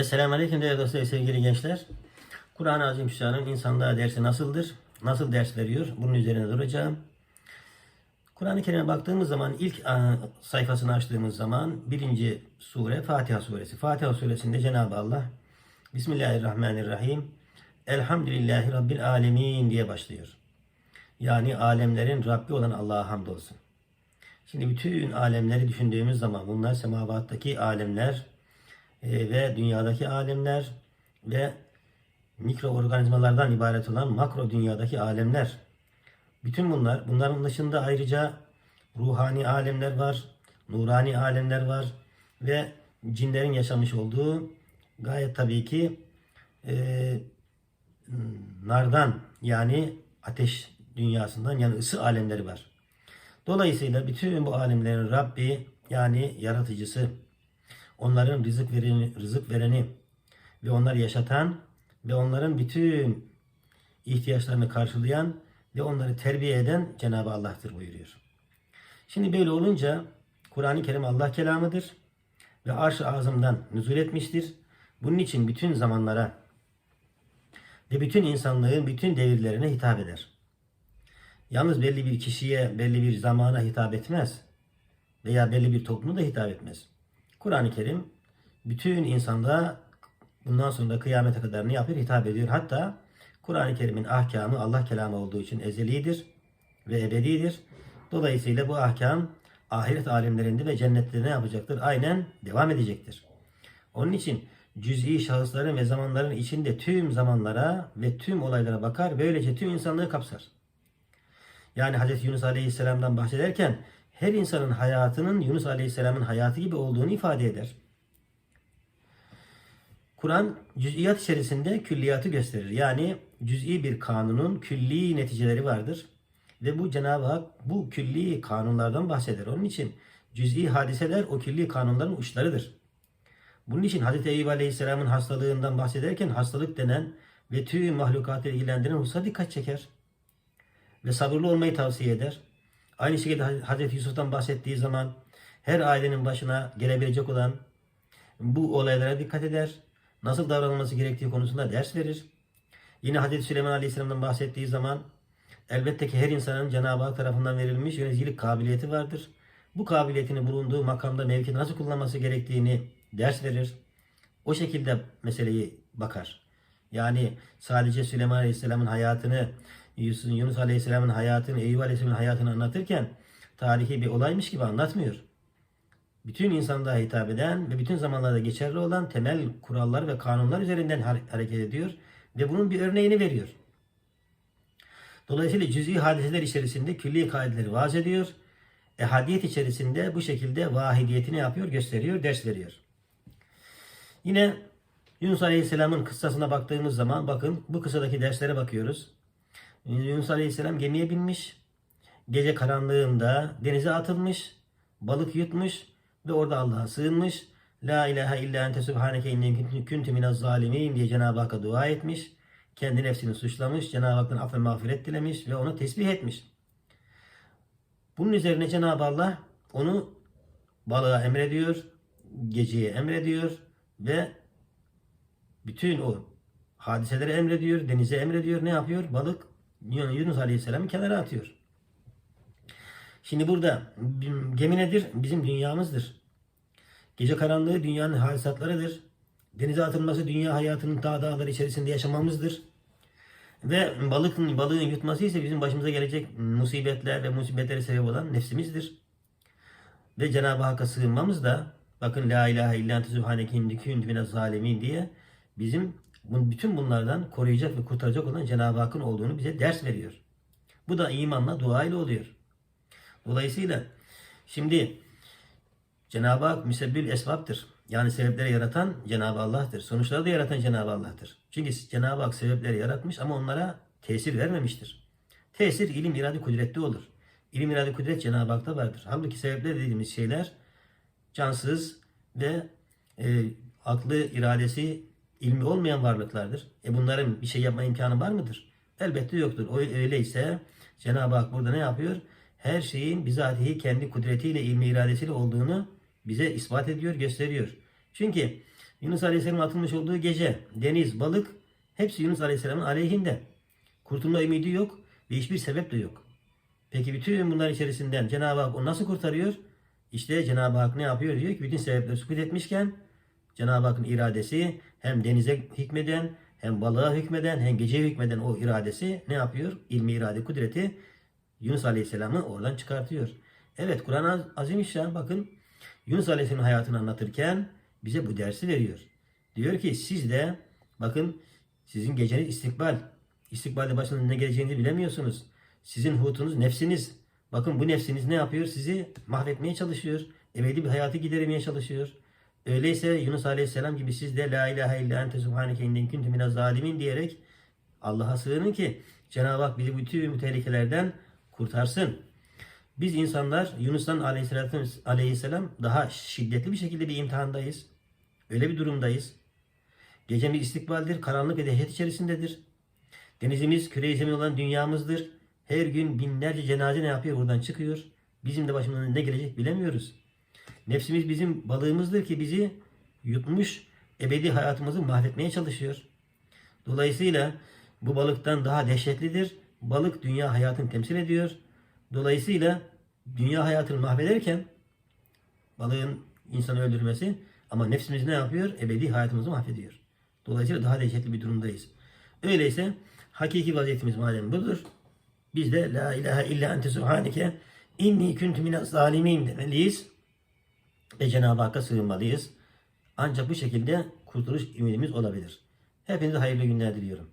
Esselamu Aleyküm değerli dostlar, sevgili gençler. Kur'an-ı Azimüşşan'ın insanlığa dersi nasıldır? Nasıl ders veriyor? Bunun üzerine duracağım. Kur'an-ı Kerim'e baktığımız zaman ilk a, sayfasını açtığımız zaman birinci sure Fatiha suresi. Fatiha suresinde Cenab-ı Allah Bismillahirrahmanirrahim Elhamdülillahi Rabbil Alemin diye başlıyor. Yani alemlerin Rabbi olan Allah'a hamdolsun. Şimdi bütün alemleri düşündüğümüz zaman bunlar semavattaki alemler e, ve dünyadaki alemler ve mikroorganizmalardan ibaret olan makro dünyadaki alemler. Bütün bunlar, bunların dışında ayrıca ruhani alemler var, nurani alemler var ve cinlerin yaşamış olduğu gayet tabii ki e, nardan yani ateş dünyasından yani ısı alemleri var. Dolayısıyla bütün bu alemlerin Rabbi yani yaratıcısı, onların rızık vereni, rızık vereni ve onları yaşatan ve onların bütün ihtiyaçlarını karşılayan ve onları terbiye eden Cenab-ı Allah'tır buyuruyor. Şimdi böyle olunca Kur'an-ı Kerim Allah kelamıdır ve arş-ı azımdan nüzul etmiştir. Bunun için bütün zamanlara ve bütün insanlığın bütün devirlerine hitap eder. Yalnız belli bir kişiye, belli bir zamana hitap etmez. Veya belli bir topluma da hitap etmez. Kur'an-ı Kerim bütün insanlığa bundan sonra kıyamete kadar ne yapıyor? Hitap ediyor. Hatta Kur'an-ı Kerim'in ahkamı Allah kelamı olduğu için ezelidir ve ebedidir. Dolayısıyla bu ahkam ahiret alemlerinde ve cennette ne yapacaktır? Aynen devam edecektir. Onun için cüz'i şahısların ve zamanların içinde tüm zamanlara ve tüm olaylara bakar. Böylece tüm insanlığı kapsar. Yani Hz. Yunus Aleyhisselam'dan bahsederken her insanın hayatının Yunus Aleyhisselam'ın hayatı gibi olduğunu ifade eder. Kur'an cüz'iyat içerisinde külliyatı gösterir. Yani cüz'i bir kanunun külli neticeleri vardır. Ve bu Cenab-ı Hak bu külli kanunlardan bahseder. Onun için cüz'i hadiseler o külli kanunların uçlarıdır. Bunun için Hz. Eyüp Aleyhisselam'ın hastalığından bahsederken hastalık denen ve tüm mahlukatı ilgilendiren hususa dikkat çeker. Ve sabırlı olmayı tavsiye eder. Aynı şekilde Hz. Yusuf'tan bahsettiği zaman her ailenin başına gelebilecek olan bu olaylara dikkat eder. Nasıl davranılması gerektiği konusunda ders verir. Yine Hz. Süleyman Aleyhisselam'dan bahsettiği zaman elbette ki her insanın Cenab-ı Hak tarafından verilmiş yöneticilik kabiliyeti vardır. Bu kabiliyetini bulunduğu makamda mevkide nasıl kullanması gerektiğini ders verir. O şekilde meseleyi bakar. Yani sadece Süleyman Aleyhisselam'ın hayatını, Yunus Aleyhisselam'ın hayatını, Eyüp Aleyhisselam'ın hayatını anlatırken tarihi bir olaymış gibi anlatmıyor. Bütün insanlığa hitap eden ve bütün zamanlarda geçerli olan temel kurallar ve kanunlar üzerinden hareket ediyor ve bunun bir örneğini veriyor. Dolayısıyla cüz'i hadiseler içerisinde külli kaideleri vaz ediyor. Ehadiyet içerisinde bu şekilde vahidiyetini yapıyor, gösteriyor, ders veriyor. Yine Yunus Aleyhisselam'ın kıssasına baktığımız zaman bakın bu kıssadaki derslere bakıyoruz. Yunus Aleyhisselam gemiye binmiş. Gece karanlığında denize atılmış. Balık yutmuş ve orada Allah'a sığınmış. La ilahe illa ente subhaneke inni kuntu minez zalimin diye Cenab-ı Hakk'a dua etmiş. Kendi nefsini suçlamış. Cenab-ı Hak'tan af ve mağfiret dilemiş ve onu tesbih etmiş. Bunun üzerine Cenab-ı Allah onu balığa emrediyor. Geceye emrediyor ve bütün o hadiseleri emrediyor, denize emrediyor. Ne yapıyor? Balık Yunus Aleyhisselam'ı kenara atıyor. Şimdi burada gemi nedir? Bizim dünyamızdır. Gece karanlığı dünyanın hadisatlarıdır. Denize atılması dünya hayatının dağ dağlar içerisinde yaşamamızdır. Ve balığın, balığın yutması ise bizim başımıza gelecek musibetler ve musibetlere sebep olan nefsimizdir. Ve Cenab-ı Hakk'a sığınmamız da bakın La ilahe illa ente minez zalimin diye bizim bütün bunlardan koruyacak ve kurtaracak olan Cenab-ı Hakk'ın olduğunu bize ders veriyor. Bu da imanla, dua ile oluyor. Dolayısıyla şimdi Cenab-ı Hak müsebbül esbaptır. Yani sebepleri yaratan Cenab-ı Allah'tır. Sonuçları da yaratan Cenab-ı Allah'tır. Çünkü Cenab-ı Hak sebepleri yaratmış ama onlara tesir vermemiştir. Tesir ilim, irade, kudretli olur. İlim, irade, kudret Cenab-ı Hak'ta vardır. Halbuki sebepler dediğimiz şeyler cansız ve e, aklı, iradesi, ilmi olmayan varlıklardır. E bunların bir şey yapma imkanı var mıdır? Elbette yoktur. O öyleyse Cenab-ı Hak burada ne yapıyor? Her şeyin bizatihi kendi kudretiyle, ilmi iradesiyle olduğunu bize ispat ediyor, gösteriyor. Çünkü Yunus Aleyhisselam'ın atılmış olduğu gece, deniz, balık hepsi Yunus Aleyhisselam'ın aleyhinde. Kurtulma ümidi yok ve hiçbir sebep de yok. Peki bütün bunlar içerisinden Cenab-ı Hak onu nasıl kurtarıyor? İşte Cenab-ı Hak ne yapıyor? Diyor ki bütün sebepleri sukut etmişken Cenab-ı Hakk'ın iradesi hem denize hükmeden hem balığa hükmeden hem geceye hükmeden o iradesi ne yapıyor? İlmi irade kudreti Yunus Aleyhisselam'ı oradan çıkartıyor. Evet Kur'an-ı Azimüşşan bakın Yunus Aleyhisselam'ın hayatını anlatırken bize bu dersi veriyor. Diyor ki siz de bakın sizin geceniz istikbal. İstikbalde başınıza ne geleceğini bilemiyorsunuz. Sizin hutunuz nefsiniz. Bakın bu nefsiniz ne yapıyor? Sizi mahvetmeye çalışıyor. Ebedi bir hayatı gidermeye çalışıyor. Öyleyse Yunus Aleyhisselam gibi siz de La ilahe illa ente subhaneke innen kuntu minez zalimin diyerek Allah'a sığının ki Cenab-ı Hak bizi bütün tehlikelerden kurtarsın. Biz insanlar Yunus'tan aleyhisselam, aleyhisselam daha şiddetli bir şekilde bir imtihandayız. Öyle bir durumdayız. Gecemiz istikbaldir, karanlık ve dehşet içerisindedir. Denizimiz küre zemin olan dünyamızdır. Her gün binlerce cenaze ne yapıyor buradan çıkıyor. Bizim de başımıza ne gelecek bilemiyoruz. Nefsimiz bizim balığımızdır ki bizi yutmuş, ebedi hayatımızı mahvetmeye çalışıyor. Dolayısıyla bu balıktan daha dehşetlidir. Balık dünya hayatını temsil ediyor. Dolayısıyla dünya hayatını mahvederken balığın insanı öldürmesi ama nefsimiz ne yapıyor? Ebedi hayatımızı mahvediyor. Dolayısıyla daha dehşetli bir durumdayız. Öyleyse hakiki vaziyetimiz madem budur. Biz de la ilahe illa ente subhaneke inni kuntu minez zalimin demeliyiz. Ve Cenab-ı Hakk'a sığınmalıyız. Ancak bu şekilde kurtuluş ümidimiz olabilir. Hepinize hayırlı günler diliyorum.